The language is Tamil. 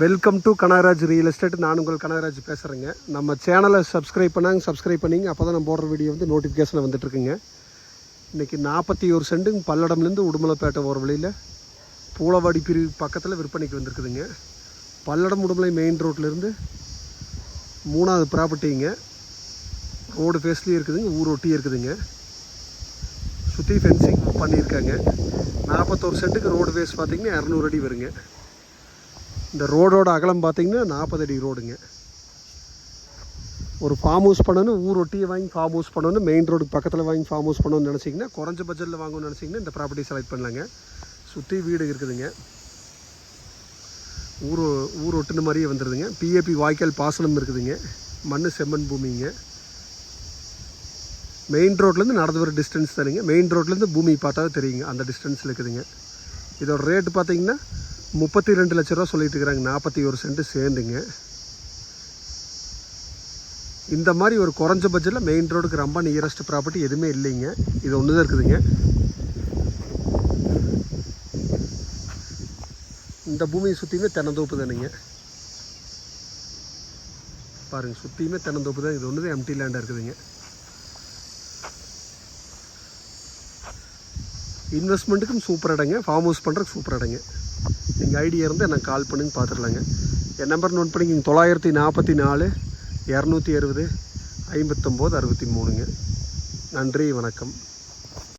Welcome to Kanagaraj real estate நான் உங்கள் கனகராஜ் பேசுகிறேங்க நம்ம சேனலை சப்ஸ்கிரைப் பண்ணாங்க சப்ஸ்கிரைப் பண்ணிங்க. அப்போ தான் நம்ம போடுற வீடியோ வந்து நோட்டிஃபிகேஷனில் வந்துட்டுருக்குங்க. இன்றைக்கி நாற்பத்தி ஒரு சென்ட்டுங்க பல்லடம்லேருந்து உடுமலைப்பேட்டை போகிற வழியில் பூளவாடி பிரிவு பக்கத்தில் விற்பனைக்கு வந்திருக்குதுங்க. பல்லடம் உடுமலை மெயின் ரோட்லேருந்து மூணாவது ப்ராப்பர்ட்டிங்க ரோடு ஃபேஸ்லேயும் இருக்குதுங்க ஊர் ஒட்டியும் இருக்குதுங்க. சுற்றி ஃபென்சிங் பண்ணியிருக்காங்க. நாற்பத்தோரு சென்ட்டுக்கு ரோடு ஃபேஸ் பார்த்தீங்கன்னா இரநூறு அடி வருங்க. இந்த ரோடோட அகலம் பார்த்தீங்கன்னா நாற்பது அடி ரோடுங்க. ஒரு ஃபார்ம் ஹவுஸ் பண்ணணும் ஊர் ஒட்டியை வாங்கி ஃபார்ம் ஹவுஸ் பண்ணணும் மெயின் ரோடு பக்கத்தில் வாங்கி ஃபார்ம் ஹவுஸ் பண்ணணும்னு நினச்சிங்கன்னா குறைஞ்ச பட்ஜெட்டில் வாங்கணும்னு நினச்சிங்கன்னா இந்த ப்ராப்பர்ட்டி செலக்ட் பண்ணலாங்க. சுற்றி வீடு இருக்குதுங்க. ஊர் ஊர் ஒட்டுன மாதிரியே வந்துடுதுங்க பிஏபி வாய்க்கால் பாசனம் இருக்குதுங்க. மண் செம்மண் பூமிங்க. மெயின் ரோட்லேருந்து நடந்து வர டிஸ்டன்ஸ் தானுங்க. மெயின் ரோட்லேருந்து பூமி பார்த்தாவே தெரியுங்க. அந்த டிஸ்டன்ஸில் இருக்குதுங்க. இதோட ரேட்டு பார்த்தீங்கன்னா முப்பத்தி ரெண்டு லட்ச ரூபா சொல்லிட்டு இருக்கிறாங்க. நாற்பத்தி ஒரு சென்ட் சேர்ந்துங்க. இந்த மாதிரி ஒரு குறைஞ்ச பட்ஜெட்டில் மெயின் ரோடுக்கு ரொம்ப நியரஸ்ட் ப்ராப்பர்ட்டி எதுவுமே இல்லைங்க. இது ஒன்று தான் இருக்குதுங்க. இந்த பூமியை சுற்றியுமே தென்னந்தோப்பு தானுங்க. பாருங்க சுற்றியுமே தென்னந்தோப்பு தான். இது ஒன்று தான் எம்டி லேண்டாக இருக்குதுங்க. இன்வெஸ்ட்மெண்ட்டுக்கும் சூப்பர் இடங்க ஃபார்ம் ஹவுஸ் பண்ணுறதுக்கு சூப்பர் இடங்க நீங்கள் ஐடியா இருந்து எனக்கு கால் பண்ணுங்க பார்த்துடலாங்க என் நம்பர் நோட் பண்ணிக்கிங்க. தொள்ளாயிரத்தி நாற்பத்தி நாலு இரநூத்தி அறுபது ஐம்பத்தொம்போது அறுபத்தி மூணுங்க. நன்றி வணக்கம்.